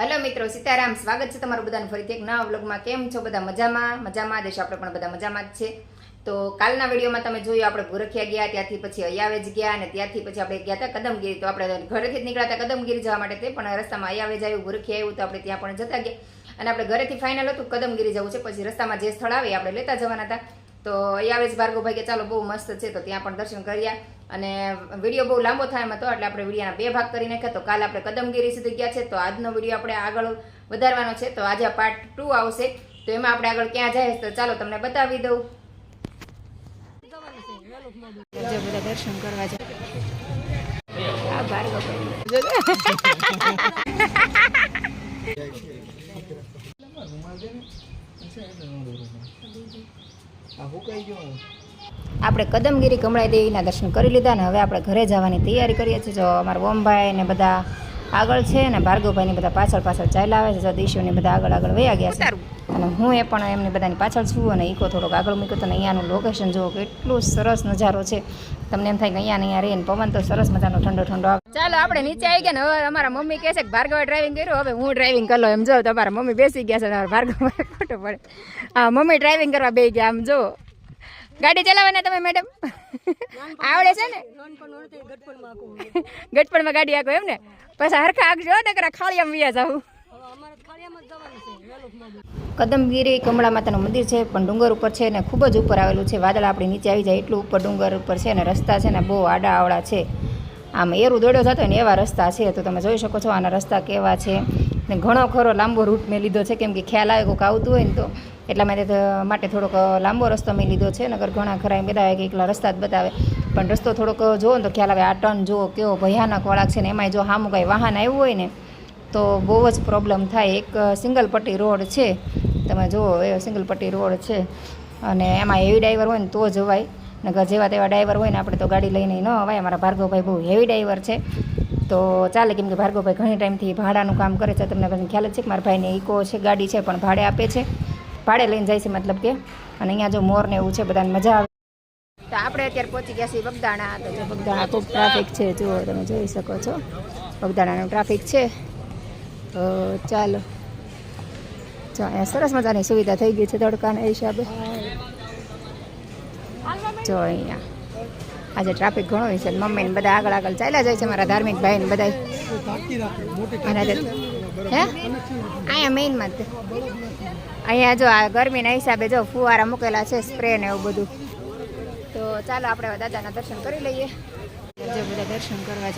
Hello મિત્રો. સીતારામ. સ્વાગત છે તમારું બધાનું ફરીથી એક નવા વ્લોગમાં. કેમ છો બધા? મજામાં? મજામાં દેશો આપણે પણ બધા મજામાં જ છે. તો કાલના વિડીયોમાં તમે જોયું, આપણે ભૂરખિયા ગયા, ત્યાંથી પછી અયાવેજ ગયા અને ત્યાંથી પછી આપણે ગયા હતા કદમગીરી. તો આપણે ઘરેથી જ નીકળ્યા હતા કદમગીરી જવા માટે તે પણ રસ્તામાં અયાવેજ આવ્યું ભૂરખિયા આવ્યું, તો આપણે ત્યાં પણ જતા ગયા. અને આપણે ઘરેથી ફાઇનલ હતું, કદમગીરી જવું છે. પછી રસ્તામાં જે સ્થળ આવે આપણે લેતા જવાના હતા. તો અયાવેજ ભાર્ગવભાઈ કે ચાલો બહુ મસ્ત છે તો ત્યાં પણ દર્શન કર્યા. અને વીડિયો બહુ લાંબો થાય એમ હતો એટલે આપણે વિડીયોના બે ભાગ કરી નાખ્યા. તો કાલે આપણે કદમગીરી સુધી ગયા છે તો આજનો વીડિયો આપણે આગળ વધારવાનો છે. તો આજે પાર્ટ ટુ આવશે. તો એમાં આપણે આગળ ક્યાં જાય તો ચાલો તમને બતાવી દઉં. બધા દર્શન કરવા જાય. આ ભાર્ગવભાઈ. આપણે કદમગીરી કમળાઈ દેવીના દર્શન કરી લીધા ને હવે આપણે ઘરે જવાની તૈયારી કરીએ છીએ. જો અમારા ઓમભાઈ ને બધા આગળ છે ને ભાર્ગવભાઈ ને બધા પાછળ પાછળ ચાલ્યા આવે છે જો દીશુ ને બધા આગળ આગળ વયા ગયા છે. અને હું એ પણ એમને બધાની પાછળ છું અને ઈકો થોડોક આગળ મૂક્યો અને અહીંયાનું લોકેશન જુઓ કેટલું સરસ નજારો છે. તમને એમ થાય કે અહીંયા અહીંયા રહીને પવન તો સરસ મજાનો ઠંડો ઠંડો ચાલો, આપણે નીચે આવી ગયા ને હવે અમારા મમ્મી કહે છે કે ભાર્ગવે ડ્રાઇવિંગ કર્યું, હવે હું ડ્રાઇવિંગ કરી લો એમ જો તમારા મમ્મી બેસી ગયા છે તમારા ભાર્ગવ ખોટો પડે. હા, મમ્મી ડ્રાઇવિંગ કરવા બે ગયા, આમ જો. ગાડી ચલાવવાના તમે મેડમ આવડે છે ને? ગટપણમાં ગાડી આખો એમ ને? પછી હરખા આગજો ને કરા ખાલી આમ વ્યા જાવ કદમગીરી કમળા માતાનું મંદિર છે પણ ડુંગર ઉપર છે ને ખૂબ જ ઉપર આવેલું છે. વાદળ આપણી નીચે આવી જાય એટલું ઉપર ડુંગર ઉપર છે ને રસ્તા છે ને બહુ આડા આવડા છે. આમ એરું દોડ્યો જતો હોય ને એવા રસ્તા છે. તો તમે જોઈ શકો છો આના રસ્તા કેવા છે. ને ઘણો ખરો લાંબો રૂટ મેં લીધો છે. કેમ કે ખ્યાલ આવે કોઈક આવતું હોય ને તો. એટલા માટે માટે થોડોક લાંબો રસ્તો મેં લીધો છે. નગર ઘણા ખરા એમ બધા કે એકલા રસ્તા જ બતાવે. પણ રસ્તો થોડોક જુઓ ને તો ખ્યાલ આવે આ ટર્ન જુઓ કેવો ભયાનક વળાક છે ને. એમાંય જો સામું કાંઈ વાહન આવ્યું હોય ને તો બહુ જ પ્રોબ્લેમ થાય. એક સિંગલ પટ્ટી રોડ છે. તમે જુઓ, એ સિંગલ પટ્ટી રોડ છે. અને એમાં હેવી ડ્રાઈવર હોય ને તો જવાય નગર જેવા તેવા ડ્રાઈવર હોય ને આપણે તો ગાડી લઈને ન અવાય અમારા ભાર્ગવભાઈ બહુ હેવી ડ્રાઈવર છે. તો ચાલે કેમ કે ભાર્ગવભાઈ ઘણી ટાઈમથી ભાડાનું કામ કરે છે. તમને પછી ખ્યાલ જ છે કે મારા ભાઈને ઇકો છે, ગાડી છે, પણ ભાડે આપે છે. ભાડે લઈને જાય છે મતલબ કે. અને અહીંયા જો મોર ને એવું છે, બધાને મજા આવે. તો આપણે અત્યારે પહોંચી ગયા છીએ બગદાણા. તો જો બગદાણા ખૂબ ટ્રાફિક છે. જુઓ, તમે જોઈ શકો છો. બગદાણાનું ટ્રાફિક છે. તો ચાલો. જો, અહીંયા સરસ મજાની સુવિધા થઈ ગઈ છે તડકાના હિસાબે. જો, અહીંયા. આજે ટ્રાફિક ઘણો હોય છે. મમ્મી ને બધા આગળ આગળ ચાલ્યા જાય છે, મારા ધાર્મિક ભાઈ ને બધા અહીંયા મેઇનમાં જ અહીંયા જો આ ગરમીના હિસાબે જો ફુવારા મૂકેલા છે સ્પ્રે ને એવું બધું. તો ચાલો, આપણે દાદાના દર્શન કરી લઈએ. જો બધા દર્શન કરવા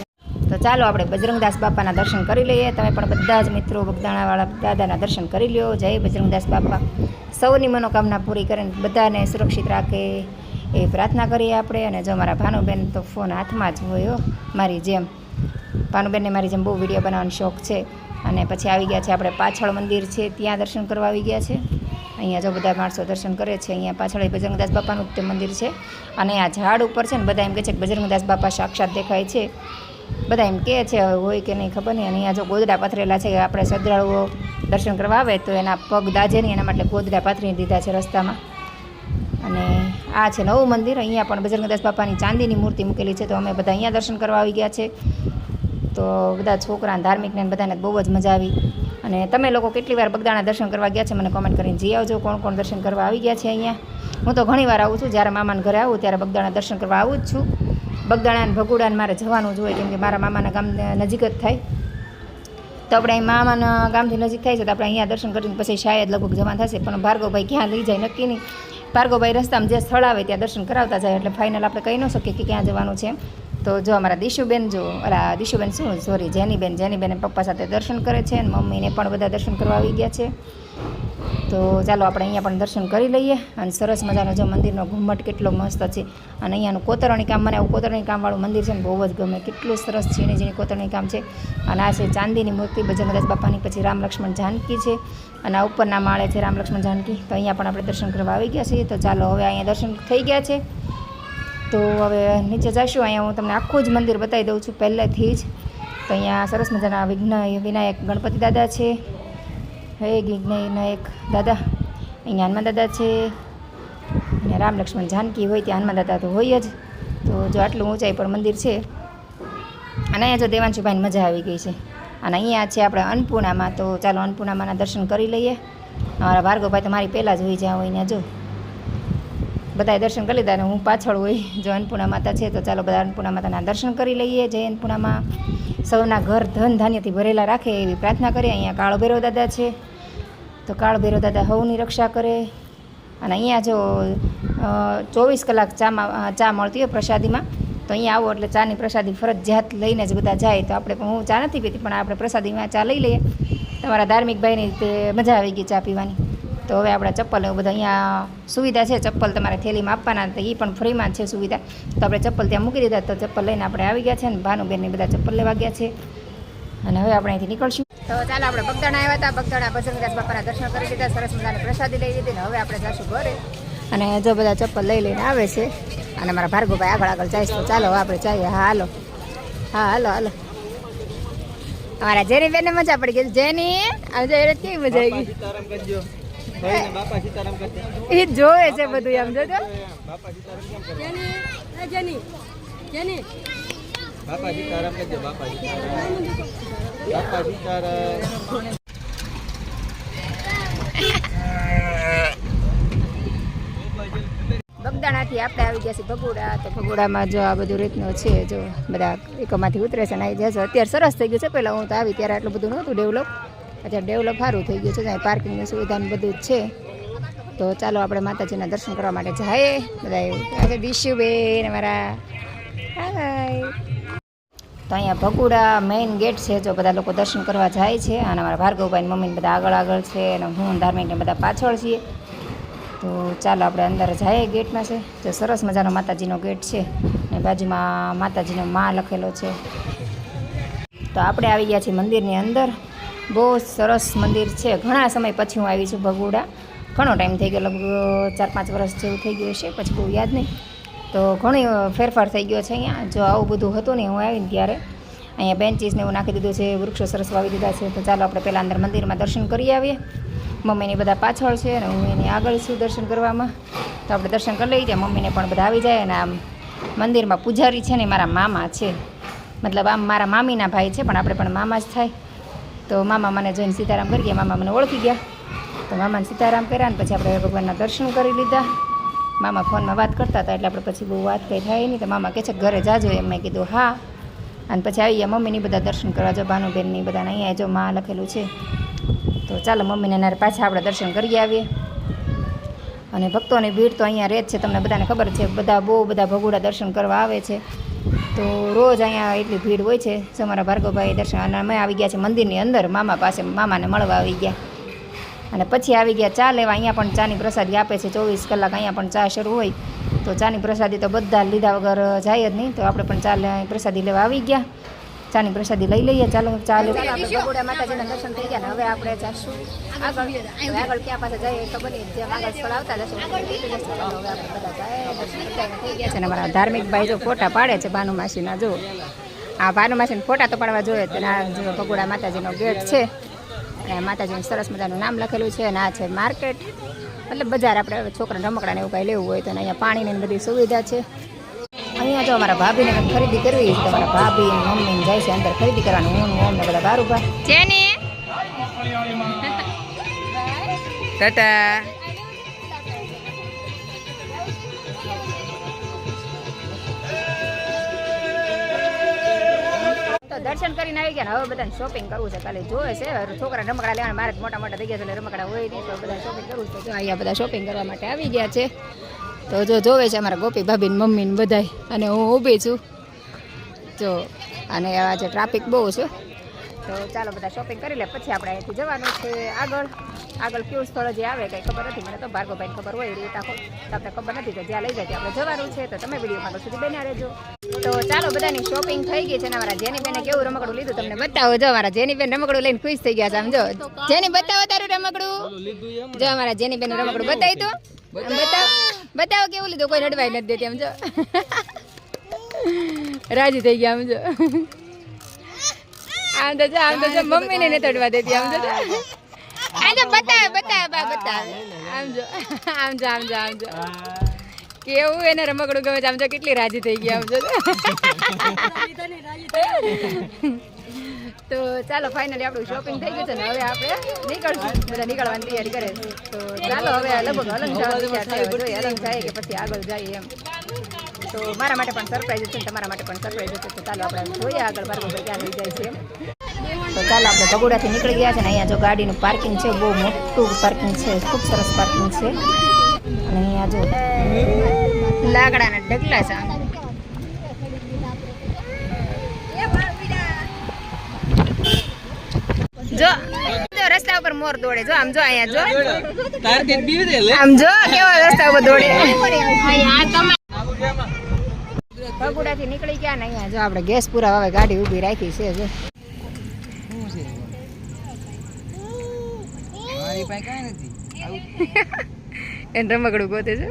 ચાલો આપણે બજરંગદાસ બાપાના દર્શન કરી લઈએ. તમે પણ બધા જ મિત્રો બગદાણાવાળા દાદાના દર્શન કરી લ્યો. જય બજરંગદાસ બાપા. સૌની મનોકામના પૂરી કરીને બધાને સુરક્ષિત રાખે એ પ્રાર્થના કરીએ આપણે. અને જો મારા ભાનુબેન તો ફોન હાથમાં જ હોય મારી જેમ. ભાનુબેનને મારી જેમ બહુ વીડિયો બનાવવાનો શોખ છે. અને પછી આવી ગયા છે આપણે પાછળ મંદિર છે, ત્યાં દર્શન કરવા આવી ગયા છે. અહીંયા જો બધા માણસો દર્શન કરે છે, અહીંયા પાછળ બજરંગદાસ બાપાનું તે મંદિર છે. અને આ ઝાડ ઉપર છે ને બધા એમ કહે છે કે બજરંગદાસ બાપા સાક્ષાત દેખાય છે. બધા એમ કહે છે, હોય કે નહીં ખબર નહીં. અને અહીંયા જો ગોદડા પથરેલા છે, આપણે શ્રદ્ધાળુઓ દર્શન કરવા આવે, તો એના પગ દાજે નહીં એના માટે ગોદડા પાથરી દીધા છે રસ્તામાં. અને આ છે નવું મંદિર. અહીંયા પણ બજરંગદાસ બાપાની ચાંદીની મૂર્તિ મૂકેલી છે, તો અમે બધા અહીંયા દર્શન કરવા આવી ગયા છે. તો બધા છોકરા ધાર્મિકને બધાને બહુ જ મજા આવી. અને તમે લોકો કેટલી વાર બગદાણા દર્શન કરવા ગયા છે, મને કોમેન્ટ કરીને જઈ આવજો, કોણ કોણ દર્શન કરવા આવી ગયા છે અહીંયા. હું તો ઘણી વાર આવું છું, જ્યારે મામાના ઘરે આવું, ત્યારે બગદાણા દર્શન કરવા આવું જ છું. બગદાણા અને ભગુડાને મારે જવાનું જ હોય, કેમ કે મારા મામાના ગામ નજીક જ થાય. તો આપણે અહીં મામાના ગામથી નજીક થાય છે, તો આપણે અહીંયા દર્શન કરીને પછી શાયદ લગભગ જવા થશે, પણ ભાર્ગવભાઈ ક્યાં લઈ જાય નક્કી નહીં. ભાર્ગવભાઈ રસ્તામાં જે સ્થળ આવે ત્યાં દર્શન કરાવતા જાય, એટલે ફાઇનલ આપણે કહી ન શકીએ કે ક્યાં જવાનું છે. તો જો અમારા દિશુબેન જો, અલા, દિશુબેન શું સોરી જેનીબેન જેનીબેન પપ્પા સાથે દર્શન કરે છે, અને મમ્મીને પણ બધા દર્શન કરવા આવી ગયા છે. તો ચાલો આપણે અહીંયા પણ દર્શન કરી લઈએ. અને સરસ મજાનો જો મંદિરનો ઘુમ્મટ કેટલો મસ્ત છે. અને અહીંયાનું કોતરણી કામ, મને આવું કોતરણી કામવાળું મંદિર છે ને બહુ જ ગમે. કેટલું સરસ ઝીણી ઝીણી કોતરણી કામ છે. અને આ છે ચાંદીની મૂર્તિ બજરંગદાસ બાપાની, પછી રામ લક્ષ્મણ જાનકી છે. અને આ ઉપરના માળે છે રામ લક્ષ્મણ જાનકી. તો અહીંયા પણ આપણે દર્શન કરવા આવી ગયા છીએ. તો ચાલો હવે અહીંયા દર્શન થઈ ગયા છે. તો હવે નીચે જઈશું. અહીંયા હું તમને આખું જ મંદિર બતાવી દઉં છું પહેલેથી જ. તો અહીંયા સરસ મજાના વિઘ્ન વિનાયક ગણપતિ દાદા છે. હે એક દાદા અહીંયા હનુમાન દાદા છે. અને રામ લક્ષ્મણ જાનકી હોય ત્યાં હનુમાન દાદા તો હોય જ. તો જો આટલું ઊંચાઈ પર મંદિર છે, અને અહીંયા જો દેવાંશુભાઈને મજા આવી ગઈ છે. અને અહીંયા છે આપણે અન્નપૂર્ણામાં, તો ચાલો અન્નપૂર્ણામાંના દર્શન કરી લઈએ. અમારા ભાર્ગવભાઈ તો મારી પહેલાં જ હોય જ્યાં હોય ત્યાં જો. બધાએ દર્શન કરી લીધા અને હું પાછળ હોય. જો અન્નપૂર્ણા માતા છે, તો ચાલો બધા અન્નપૂર્ણા માતાના દર્શન કરી લઈએ જય અન્નપૂર્ણામાં. સૌના ઘર ધન ધાન્યથી ભરેલા રાખે એવી પ્રાર્થના કરીએ. અહીંયા કાળો ભૈરવ દાદા છે. તો કાળભૈરવ દાદા હવની રક્ષા કરે. અને અહીંયા જો ચોવીસ કલાક ચામાં ચા મળતી હોય પ્રસાદીમાં, તો અહીંયા આવો એટલે ચાની પ્રસાદી ફરજિયાત લઈને જ બધા જાય. તો આપણે પણ હું ચા નથી પીતી, પણ આપણે પ્રસાદીમાં ચા લઈ લઈએ. તમારા ધાર્મિક ભાઈની તે મજા આવી ગઈ ચા પીવાની. તો હવે આપણા ચપ્પલ એવું બધા અહીંયા સુવિધા છે. ચપ્પલ તમારે થેલીમાં આપવાના તો એ પણ ફ્રીમાં છે સુવિધા. તો આપણે ચપ્પલ ત્યાં મૂકી દીધા, તો ચપ્પલ લઈને આપણે આવી ગયા છે અને ભાનુબેનની બધા ચપ્પલ લેવા ગયા છે. અને હવે આપણે અહીંથી નીકળશું. તો ચાલો આપણે બગદાણા આવ્યા હતા. બગદાણા ભજનદાસ બાપાના દર્શન કરી લીધા સરસ મજાની પ્રસાદી લઈ લીધી ને હવે આપણે જશું ઘરે. અને જો બધા ચપ્પલ લઈ લઈને આવે છે અને મારા ભાર્ગવભાઈ આગળ આગળ જાય છે તો ચાલો આપણે જઈએ. હા હાલો. હા હાલો હાલો. અમારા જેની બેનને મજા પડી ગઈ. જેની આજે કેવી મજા આવી ગઈ? સીતારામ કરજો. ભાઈને બાપા સીતારામ કરજો. એ જ જોવે છે બધું એમ જોજો. બાપા સીતારામ કેમ કરે? જેની જેની. બાપા સીતારામ કરજો બાપા સીતારામ બાપા સીતારામ બગદાણાથી આપણે આવી ગયા છીએ ભગોડા. તો ભગોડામાં જો આ બધું રીતનું છે, જો બધા એકમાંથી ઉતરે છે ને જાય અત્યારે સરસ થઈ ગયું છે. પહેલાં હું તો આવી ત્યારે આટલું બધું નહોતું ડેવલપ. અત્યારે ડેવલપ સારું થઈ ગયું છે. ત્યાં પાર્કિંગની સુવિધા બધું જ છે. તો ચાલો આપણે માતાજીના દર્શન કરવા માટે જઈએ. બધા આજે દિશુબેન અમારા હાય. તો અહીંયા ભગુડા મેઇન ગેટ છે, જો બધા લોકો દર્શન કરવા જાય છે. અને અમારા ભાર્ગવભાઈ મમ્મીને બધા આગળ આગળ છે અને હું ધાર્મિકને બધા પાછળ છીએ. તો ચાલો આપણે અંદર જઈએ ગેટમાં છે. તો સરસ મજાનો માતાજીનો ગેટ છે. અને બાજુમાં માતાજીનો માં લખેલો છે. તો આપણે આવી ગયા છીએ મંદિરની અંદર. બહુ સરસ મંદિર છે. ઘણા સમય પછી હું આવી છું ભગુડા. ઘણો ટાઈમ થઈ ગયો, લગભગ ચાર પાંચ વર્ષ જેવું થઈ ગયું હશે. પછી બહુ યાદ નહીં. તો ઘણી ફેરફાર થઈ ગયો છે અહીંયા. જો આવું બધું હતું ને, હું આવીને ત્યારે અહીંયા બેન્ચીસને એવું નાખી દીધું છે, વૃક્ષો સરસ વાવી દીધા છે. તો ચાલો આપણે પહેલાં અંદર મંદિરમાં દર્શન કરી આવીએ. મમ્મીની બધા પાછળ છે અને હું એની આગળ છું દર્શન કરવામાં. તો આપણે દર્શન કરી લઈએ. ત્યાં મમ્મીને પણ બધા આવી જાય અને આમ મંદિરમાં પૂજારી છે ને મારા મામા છે. મતલબ આમ મારા મામીના ભાઈ છે, પણ આપણે પણ મામા જ થાય. તો મામા મને જોઈને સીતારામ કરી ગયા. મામા મને ઓળખી ગયા. તો મામાને સીતારામ કર્યા ને પછી આપણે ભગવાનના દર્શન કરી લીધા. મામા ફોનમાં વાત કરતા હતા એટલે આપણે પછી બહુ વાત કંઈ થાય નહીં. તો મામા કહે છે, ઘરે જાજો. એમ મેં કીધું, હા. અને પછી આવી ગયા મમ્મીની બધા દર્શન કરવા, જો ભાનુબેનની બધાને અહીંયા જો માં લખેલું છે. તો ચાલો મમ્મીને નારે પાછા આપણે દર્શન કરી આવીએ. અને ભક્તોની ભીડ તો અહીંયા રહે જ છે, તમને બધાને ખબર છે, બધા બહુ બધા ભગોડા દર્શન કરવા આવે છે. તો રોજ અહીંયા એટલી ભીડ હોય છે, અમારા ભાર્ગવભાઈ દર્શન, અને અમે આવી ગયા છે મંદિરની અંદર, મામા પાસે, મામાને મળવા આવી ગયા. અને પછી આવી ગયા ચા લેવા. અહીંયા પણ ચાની પ્રસાદી આપે છે. ચોવીસ કલાક અહીંયા પણ ચા શરૂ હોય. તો ચાની પ્રસાદી તો બધા લીધા વગર જાય જ નહીં. તો આપણે પણ ચા લે- પ્રસાદી લેવા આવી ગયા. ચાની પ્રસાદી લઈ લઈએ. ચાલો ચા લેવા આપણે ભગોડા માતાજીના દર્શન થઈ ગયા ને. હવે આપણે જાશું આગળ આગળ ક્યાં પાસે જઈએ તો બની. જેમ આગળ સ્થળ આવતા જશું. હવે આપણે બધા જાય. થઈ ગયા છે. ને અમારા ધાર્મિક ભાઈ જો ફોટા પાડે છે ભાનુ માસીના જો. આ ભાનુ માસીના ફોટા તો પાડવા જોઈએ આ જો ભગોડા માતાજીનો ગેટ છે. માતાજીનું સરસ મજાનું નામ લખેલું છે અને આ છે માર્કેટ. મતલબ બજાર આપણે છોકરાને રમકડાને એવું કાંઈ લેવું હોય તો અહીંયા પાણીની બધી સુવિધા છે. અહીંયા જો અમારા ભાભીને ખરીદી કરવી તો તમારા ભાભી ને મમ્મી જાય છે અંદર ખરીદી કરવાનું. હું ને અમને બધા બાર ઊભા જેની. ટાટા. તો દર્શન કરીને આવી ગયા હવે બધાને શોપિંગ કરવું છે. ખાલી જોવે છે. હવે છોકરા રમકડા લેવાના, મારે મોટા મોટા થઈ ગયા છે રમકડા હોય નહીં, તો બધા શોપિંગ કરવું છે. જો અહીંયા બધા શોપિંગ કરવા માટે આવી ગયા છે. તો જો જોવે છે અમારા ગોપી ભાભીની મમ્મીને બધાય. અને હું ઊભી છું. જો, અને આજે ટ્રાફિક બહુ છે. તો ચાલો બધા શોપિંગ કરી લે પછી આપણે અહીંથી જવાનું છે. આગળ આગળ કયું સ્થળ જે આવે કંઈ ખબર નથી. મને તો ભાર્ગવભાઈને ખબર હોય એ રીતે તમને ખબર નથી તો જ્યાં લઈ જાય ત્યાં આપણે જવાનું છે. તો તમે વિડીયોમાં આગળ સુધી બન્યા રહેજો. તો ચાલો બધાની શોપિંગ થઈ ગઈ છે ને અમારા જેની બેને કેવું રમકડું લીધું તમને બતાવો. જો અમારા જેની બેન રમકડું લઈને ખુશ થઈ ગયા સમજો જેની બતાવો તારું રમકડું. જો અમારા જેની બેન રમકડું બતાવી તો. બતાવો. બતાવો. કેવું લીધું? કોઈ નડવાઈ નથી દેતી આમ જો. રાજી થઈ ગયા આમ જો. આમ તો આમ તો જો મમ્મીને તડવા દેતી આમ તો જો. આમ જો બતાવે બતાવે બા બતાવે. આમ જો આમ જો આમ જો આમ જો કેવું એને રમકડું ગમે છે? આમ જો કેટલી રાજી થઈ ગઈ આમ જો તો ચાલો ફાઇનલી આપણું શોપિંગ થઈ ગયું છે ને હવે આપણે નીકળશું. બધા નીકળવાની તૈયારી કરે તો ચાલો હવે લગભગ અલંગ જાય કે પછી આગળ જાય એમ. તો મારા માટે પણ સરપ્રાઈઝ છે તમારા માટે પણ સરપ્રાઈઝ છે તો ચાલો આપણે જોઈએ આગળ ભાર્ગવભાઈ ક્યાં લઈ જાય છે તો ચાલો આપણે ભગોડાથી નીકળી ગયા છે ને અહીંયા જો ગાડીનું પાર્કિંગ છે બહુ મોટું પાર્કિંગ છે ખૂબ સરસ પાર્કિંગ છે. અને અહીંયા જો લાકડાના ઢગલા છે જો રસ્તા ઉપર મોર દોડે. જો આમ જો અહીંયા જો. આમ જો કેવો રસ્તા ઉપર દોડે. ભગુડાથી નીકળી ગયા ને અહીંયા જો આપણે ગેસ પૂરા હવે ગાડી ઊભી રાખી છે જો. એને રમકડું ગોતે છે.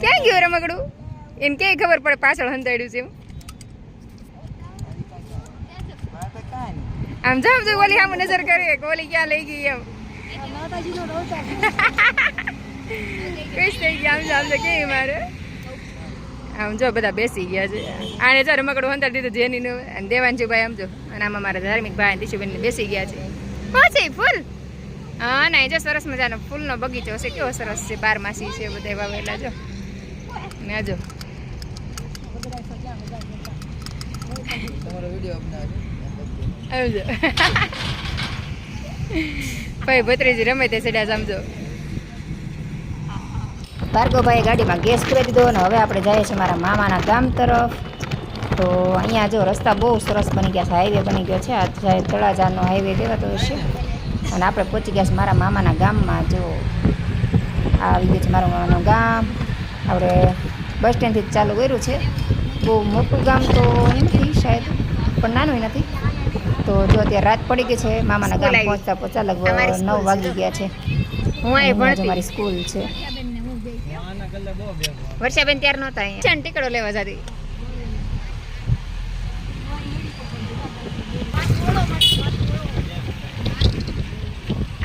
ક્યાં ગયું રમકડું? એને ક્યાંય ખબર પડે પાછળ હંતાડ્યું છે એમ. આમ જો આમ જો ઓલી આમ નજર કરીએ કે ઓલી ક્યાં લઈ ગઈ એમ. કઈ થઈ ગયા આમ જો આમ જો કેવી મારે? આમ જો બધા બેસી ગયા છે. આને જો રમકડું હંતાડી દીધું જેની અને દેવાંશીભાઈ આમ જો અને આમાં મારા ધાર્મિક ભાઈ દિશુબેન બેસી ગયા છે. હા છે ફૂલ? હા ના જો સરસ મજાનો ફૂલનો બગીચો છે. કેવો સરસ છે બારમાસી છે બધા વાવેલા જો. ને જો. ભાઈ ભત્રીજી રમે તે સડ્યા સમજો ભાર્ગવભાઈ ગાડીમાં ગેસ પૂરી દીધો અને હવે આપણે જઈએ છીએ મારા મામાના ગામ તરફ. તો અહીંયા જો રસ્તા બહુ સરસ બની ગયા છે. હાઈવે બની ગયો છે. આ તળાજાનો હાઈવે દેવાતો હશે અને આપણે પહોંચી ગયા છે મારા મામાના ગામમાં. જો આવી ગયું છે મારું મામાનું ગામ. આપણે બસ સ્ટેન્ડથી જ ચાલુ કર્યું છે. બહુ મોટું ગામ તો નથી શાયદ પણ નાનું નથી. તો જો અત્યારે રાત પડી ગઈ છે. મામાના ગામ પહોંચતા પહોંચતા લગભગ નવ વાગી ગયા છે. હું મારી સ્કૂલ છે. વર્ષાબેન ત્યાર નહોતા અહીંયા. ટીકડો લેવા જતી.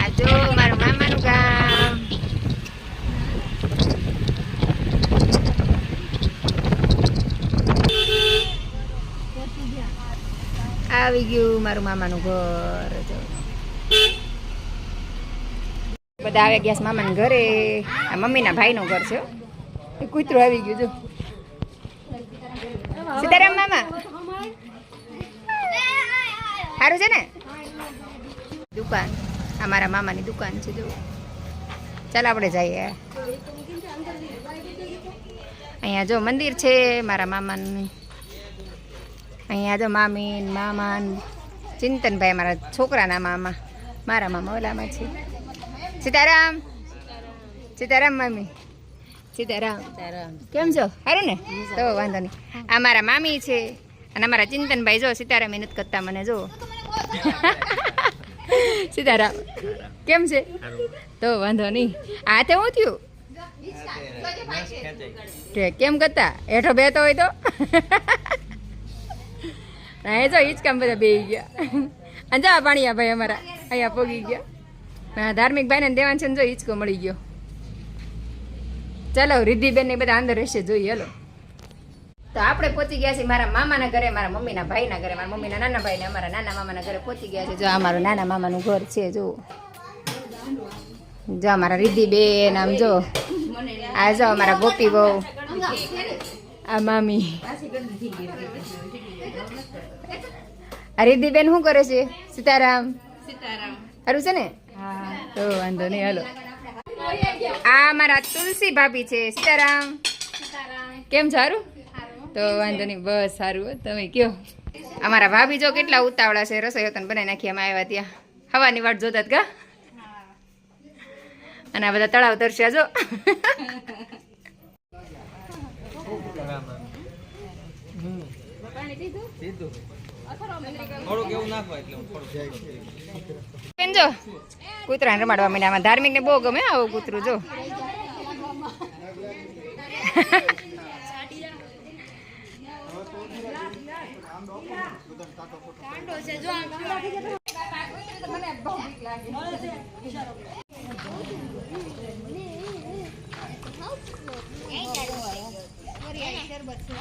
આ જો મારું મામાનું ગામ. આવી ગયું મારું મામાનું ઘર બધા આવ્યા ગયા મામાના ઘરે. આ મમ્મીના ભાઈનું ઘર છે કૂતરું આવી ગયું, જો. સીતારામ મામા. સારું છે ને? દુકાન. આ મારા મામાની દુકાન છે, જો. ચાલ આપણે જઈએ. અહીંયા જો મંદિર છે, મારા મામાની. અહીંયા જો મામી ને મામા ચિંતનભાઈ મારા છોકરાના મામા. મારા મામા ઓલામાં છે. સીતારામ. સીતારામ મામી. સીતારામ। કેમ છો? સારું ને? તો વાંધો નહીં. આ મારા મામી છે અને અમારા ચિંતનભાઈ જો સીતારામ મહેનત કરતા મને જો. સીતારામ કેમ છે? તો વાંધો નહીં. આ તે હું થયું? કેમ કરતા? હેઠો બેતો હોય તો? ના એ જો હિચકામ બધા બેહી ગયા. અને જા પાણીયા ભાઈ અમારા. અહીંયા પોગી ગયા. ધાર્મિક ભાઈ ને દેવાન છે ને જો હિંચકો મળી ગયો. ચાલો રિદ્ધિબેન ને બધા અંદર રહેશે જોઈએ હલો. તો આપણે પહોંચી ગયા છીએ મારા મામાના ઘરે મારા મમ્મીના ભાઈના ઘરે મારા મમ્મીના નાના ભાઈ ને અમારા નાના મામાના ઘરે પહોંચી ગયા છે જો આ મારું નાના મામાનું ઘર છે જો. જો અમારા રિદ્ધિબેન આમ જો. આ જો અમારા ગોપી બહુ. આ મામી. રિદ્ધિબેન શું કરે છે? સીતારામ. સીતારામ. સારું છે ને? હા. તો વાંધો નહીં હાલો. આ મારા તુલસી ભાભી છે સીતારામ. કેમ સારું તો વાંધો નહીં બસ સારું તમે કયો અમારા ભાભી જો કેટલા ઉતાવળા છે રસોઈ હોતન બનાવી નાખી અમે આવ્યા ત્યાં. હવાની વાટ જોતા જ કા? અને આ બધા તળાવ તરસ્યા જો. સીધું બેન જો કૂતરાને રમાડવા માંડ્યા. આમાં ધાર્મિક ને બહુ ગમે આવું કૂતરું જો.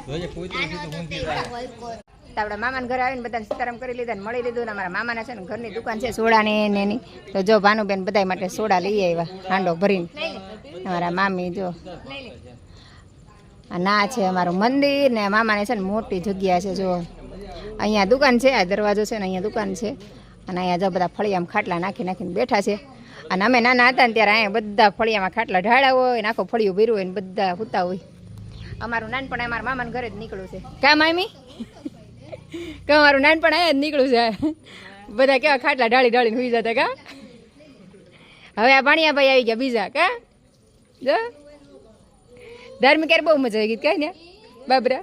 જોઈએ કોઈ તો આપણા મામાના ઘરે આવીને બધાને સીતારામ કરી લીધા ને મળી લીધું ને અમારા મામાના છે ને ઘરની દુકાન છે સોડાની ને એની. તો જો ભાનુબેન બધા માટે સોડા લઈ આવ્યા, હાંડો ભરીને. અમારા મામી જો. ના છે અમારું મંદિર ને મામાને છે ને મોટી જગ્યા છે, જો. અહીંયા દુકાન છે, આ દરવાજો છે ને અહીંયા દુકાન છે. અને અહીંયા જો બધા ફળિયામાં ખાટલા નાખી નાખીને બેઠા છે. અને અમે નાના હતા ને ત્યારે અહીંયા બધા ફળિયામાં ખાટલા ઢાળ્યા હોય ને આખો ફળિયું ભર્યું હોય ને બધા સૂતા હોય. અમારું નાનપણ અમારા મામાના ઘરે જ નીકળ્યું છે. કા મામી? કે મારું નાનપણ આવ્યા જ નીકળ્યું છે. બધા કેવા ખાટલા ઢાળી ઢાળીને સુઈ જતા કા? હવે આ પાણીયા ભાઈ આવી ગયા બીજા કા? જો. ધર્મ યાર બહુ મજા આવી ગઈ કઈ ને? બાબરા.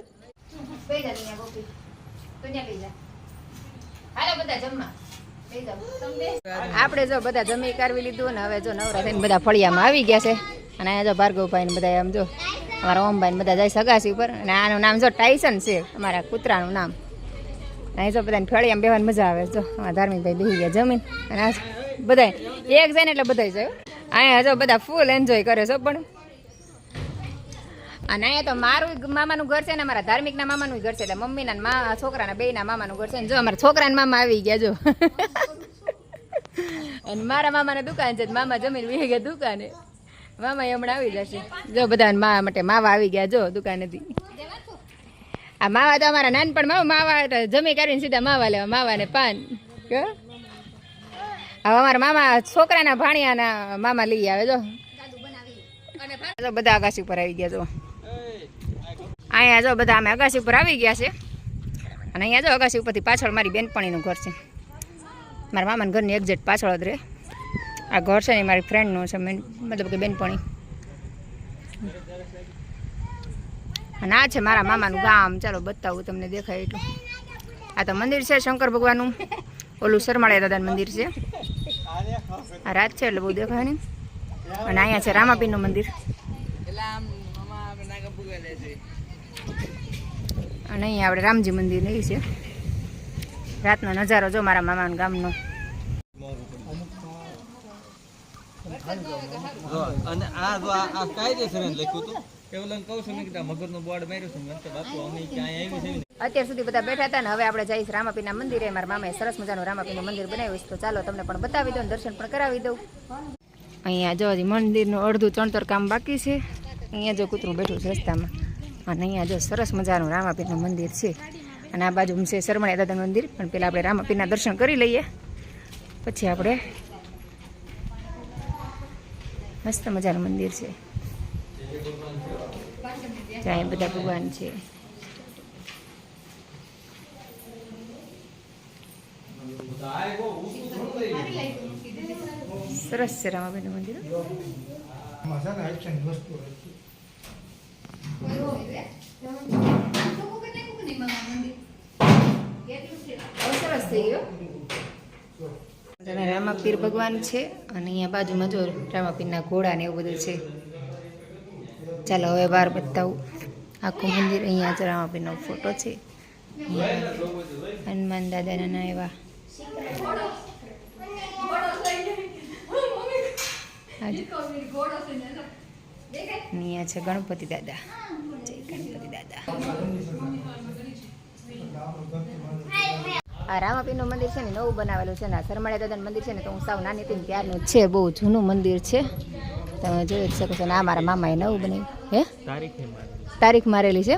આપણે જો બધા જમી કરવી લીધું ને હવે જો નવરા થઈને બધા ફળિયામાં આવી ગયા છે. અને અહીંયા જો ભાર્ગવભાઈ ને બધા આમ જો અમારા ઓમભાઈ ને બધા જાય સગાસી ઉપર. અને આનું નામ જો ટાઈસન છે અમારા કૂતરાનું નામ. અહીં જો બધાને ફળિયામાં બેવાની મજા આવે. જો અમારા ધાર્મિકભાઈ બેસી ગયા જમીન. અને આ બધા એક જાય એટલે બધા જાય અહીંયા જો બધા ફૂલ એન્જોય કરે છે પણ. અને અહીંયા તો મારું મામાનું ઘર છે ને અમારા ધાર્મિકના મામાનું ઘર છે એટલે મમ્મીના મા, છોકરાના બેયના મામાનું ઘર છે ને જો અમારા છોકરાના મામા આવી ગયા જો. અને મારા મામાના દુકાન છે મામા જમીન વી ગયા દુકાને. મામા હમણાં આવી જશે. જો બધા મા માટે માવા આવી ગયા જો દુકાનેથી. આ માવા તો અમારા નાનપણમાં માવા જમી કરીને સીધા માવા લેવા માવા ને પાન હવે અમારા મામા છોકરાના ભાણિયાના મામા લઈ આવે, જો. બધા આકાશી ઉપર આવી ગયા, જો. અહીંયા જો બધા અમે અગાસી ઉપર આવી ગયા છે. અને અહીંયા જો અગાસી ઉપરથી પાછળ મારી બેનપણીનું ઘર છે. મારા મામાના ઘરની એક્ઝેક્ટ પાછળ જ રહે. આ ઘર છે ને મારી ફ્રેન્ડનું છે મતલબ કે બેનપણી. અને આ છે મારા મામાનું ગામ. ચાલો બતાવું તમને દેખાય એટલું. આ તો મંદિર છે શંકર ભગવાનનું. ઓલું શરમાળા દાદાનું મંદિર છે. રાત છે એટલે બહુ દેખાય નહીં. અને અહીંયા છે રામાપીરનું મંદિર. અને અહીંયા આપણે રામજી મંદિર નહીં છે. રાતનો નજારો જો મારા મામાનું ગામનો. અને આ કાયદેસર લખ્યું હતું. અત્યાર સુધી બધા બેઠા હતા ને હવે આપણે જઈશ રામાપીના મંદિરે. મારા મામાએ સરસ મજાનું રામાપીનું મંદિર બનાવ્યું છે. તો ચાલો તમને પણ બતાવી દઉં દર્શન પણ કરાવી દઉં. અહીંયા જો હજી મંદિરનું અડધું ચણતર કામ બાકી છે. અહીંયા જો કૂતરું બેઠું છે રસ્તામાં. અને અહીંયા જો સરસ મજાનું રામાપીરનું મંદિર છે. અને આ બાજુ છે શરમણિયા દાદાનું મંદિર. પણ પહેલાં આપણે રામાપીરના દર્શન કરી લઈએ. પછી આપણે મસ્ત મજાનું મંદિર છે. ત્યાં બધા ભગવાન છે. સરસ છે રામાબેન મંદિર. સરસ થઈ રામાપીર ભગવાન છે, અને અહીંયા બાજુમાં જો રામાપીરના ઘોડા ને એવું બધું છે. ચાલો હવે બહાર બતાવું. આખું મંદિર અહીંયા જ રામાભાઈનો ફોટો છે. હનુમાન દાદાના ના એવા. અહીંયા છે ગણપતિ દાદા. જય ગણપતિ દાદા. આ રામાપીનું મંદિર છે ને નવું બનાવેલું છે ને આ શરમાળિયા દાદાનું મંદિર છે ને તો હું સાવ નાની હતી ત્યારનું છે. બહુ જૂનું મંદિર છે. તમે જોઈ જ શકો છો ને આ મારા મામાએ નવું બનાવ્યું. હે? તારીખ મારેલી. છે?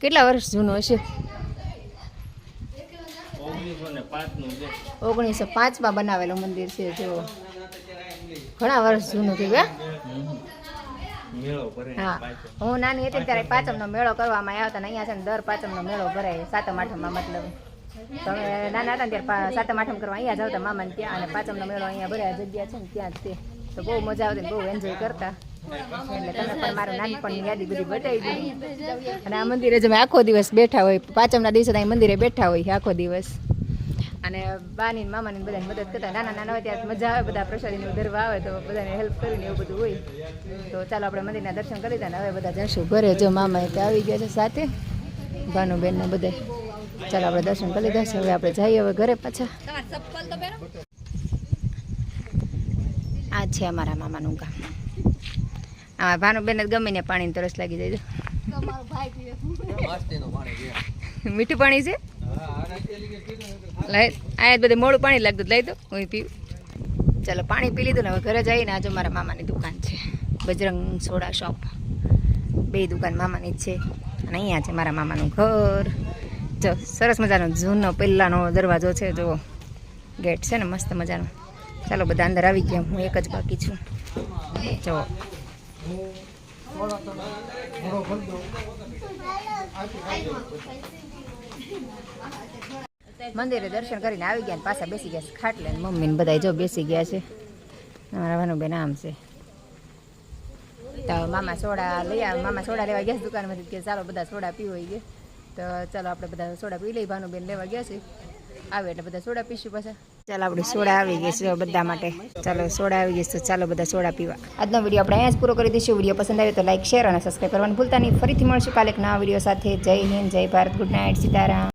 કેટલા વર્ષ જૂનું હશે? ઓગણીસો પાંચમાં બનાવેલું મંદિર છે જો ઘણા વર્ષ જૂનું થયું હે? હા. નાની હતી ત્યારે પાંચમનો મેળો કરવામાં આવ્યા હતા ને અહીંયા છે ને દર પાંચમનો મેળો ભરાય સાતમ આઠમમાં મતલબ. તમે નાના હતા ને ત્યારે સાતમ આઠમ કરવા અહીંયા જાવ તો મામાને ત્યાં અને પાંચમનો મેળો અહીંયા ભરાય જગ્યા છે ને ત્યાં જ તે. તો બહુ મજા આવતી બહુ એન્જોય કરતા. એટલે તમે પણ મારું નાનપણની યાદી બધી બતાવી દીધી અને આ મંદિરે જ અમે આખો દિવસ બેઠા હોય. પાંચમના દિવસે અહીં મંદિરે બેઠા હોય આખો દિવસ. અને બાની મામાની બધાને મદદ કરતા. નાના નાના હોય ત્યારે મજા આવે, બધા પ્રસાદીને ધરવા આવે તો બધાને હેલ્પ કરીને એવું બધું હોય. તો ચાલો આપણે મંદિરના દર્શન કરી લીધા ને હવે બધા જઈશું ઘરે. જો મામા ત્યાં આવી ગયા છે સાથે. ભાનુબેન ને બધા ચાલો આપણે દર્શન કરી લીધા છે. હવે આપણે જઈએ હવે ઘરે પાછા. છે અમારા મામાનું ગામ. આ ભાનુબેન જ ગમે ને પાણીની તરસ લાગી જાય મીઠું પાણી છે? આ બધે મોડું પાણી લાગતું લઈ દો હું પીવું. ચાલો, પાણી પી લીધું ને હવે ઘરે જઈને આજે મારા મામાની દુકાન છે. Bajrang soda shop. બે દુકાન મામાની જ છે. અને અહીંયા છે મારા મામાનું ઘર. જો, સરસ મજાનો જૂનો પહેલાંનો દરવાજો છે જો ગેટ છે ને, મસ્ત મજાનો. ચાલો બધા અંદર આવી ગયા. હું એક જ બાકી છું. જો. મંદિરે દર્શન કરીને આવી ગયા પાછા બેસી ગયા છે ખાટલે મમ્મી ને બધા જો બેસી ગયા છે. મારા ભાનુબેન આમ છે. તો મામા સોડા લઈ આવ, મામા સોડા લેવા ગયા છે દુકાનમાંથી કે ચાલો બધા સોડા પીવો ગયા. તો ચાલો આપણે બધા સોડા પી લઈ, ભાનુબેન લેવા ગયા છે. આવે એટલે બધા સોડા પીશું પાછા. ચાલો આપણે સોડા આવી ગઈ છે બધા માટે. ચાલો સોડા આવી ગઈ છે ચાલો બધા સોડા પીવા. આજનો વીડિયો આપણે અહીંયા જ પૂરો કરી દઈશું. વીડિયો પસંદ આવ્યો તો લાઈક શેર અને સબસ્ક્રાઈબ કરવાનું ભૂલતા નહીં. ફરીથી મળશું કાલે નવા વીડિયો સાથે. જય હિન્દ, જય ભારત. Good night Sitaram.